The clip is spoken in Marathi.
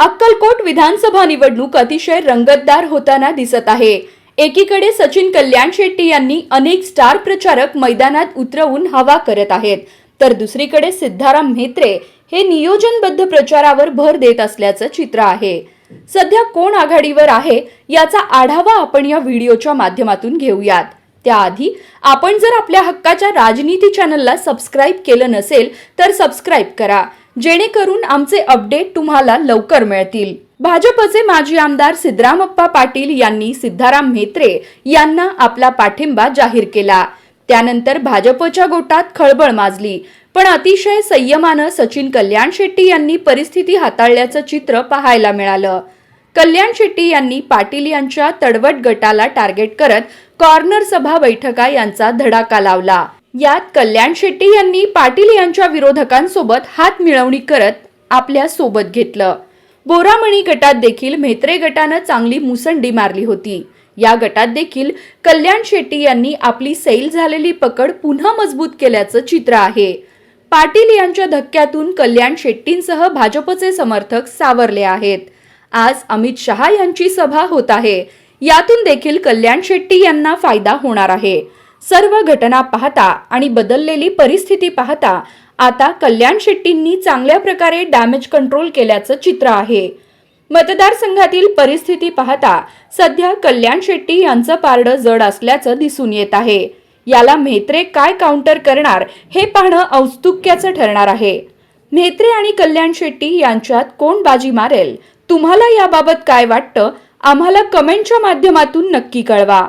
अक्कलकोट विधानसभा निवडणूक अतिशय रंगतदार होताना दिसत आहे. एकीकडे सचिन कल्याण शेट्टी यांनी अनेक स्टार प्रचारक मैदानात उतरवून हवा करत आहेत तर दुसरीकडे सिद्धाराम म्हेत्रे हे नियोजनबद्ध प्रचारावर भर देत असल्याचं चित्र आहे. सध्या कोण आघाडीवर आहे याचा आढावा आपण या व्हिडिओच्या माध्यमातून घेऊयात. त्याआधी आपण जर आपल्या हक्काच्या राजनीती चॅनलला सबस्क्राईब केलं नसेल तर सबस्क्राईब करा जेणेकरून आमचे अपडेट तुम्हाला लवकर मिळतील. भाजपचे माजी आमदार सिद्धरामप्पा पाटील यांनी सिद्धाराम म्हेत्रे यांना आपला पाठिंबा जाहीर केला. त्यानंतर भाजपच्या गोटात खळबळ माजली. पण अतिशय संयमानं सचिन कल्याण शेट्टी यांनी परिस्थिती हाताळल्याचं चित्र पाहायला मिळालं. कल्याण शेट्टी यांनी पाटील यांच्या तडवट गटाला टार्गेट करत कॉर्नर सभा बैठका यांचा धडाका लावला. यात कल्याण शेट्टी यांनी पाटील यांच्या विरोधकांसोबत हात मिळवणी करत आपल्यासोबत घेतलं. बोरामणी गटात देखील म्हेत्रे गटानं चांगली मुसंडी मारली होती. या गटात देखील कल्याण शेट्टी यांनी आपली सैल झालेली पकड पुन्हा मजबूत केल्याचं चित्र आहे. पाटील यांच्या धक्क्यातून कल्याण शेट्टींसह भाजपचे समर्थक सावरले आहेत. आज अमित शहा यांची सभा होत आहे. यातून देखील कल्याण शेट्टी यांना फायदा होणार आहे. सर्व घटना पाहता आणि बदललेली परिस्थिती पाहता आता कल्याण शेट्टींनी चांगल्या प्रकारे डॅमेज कंट्रोल केल्याचं चित्र आहे. मतदारसंघातील परिस्थिती पाहता सध्या कल्याण शेट्टी यांचं पारडं जड असल्याचं दिसून येत आहे. याला म्हेत्रे काय काउंटर करणार हे पाहणं औत्सुक्याचं ठरणार आहे. म्हेत्रे आणि कल्याण शेट्टी यांच्यात कोण बाजी मारेल? तुम्हाला याबाबत काय वाटतं? आम्हाला कमेंटच्या माध्यमातून नक्की कळवा.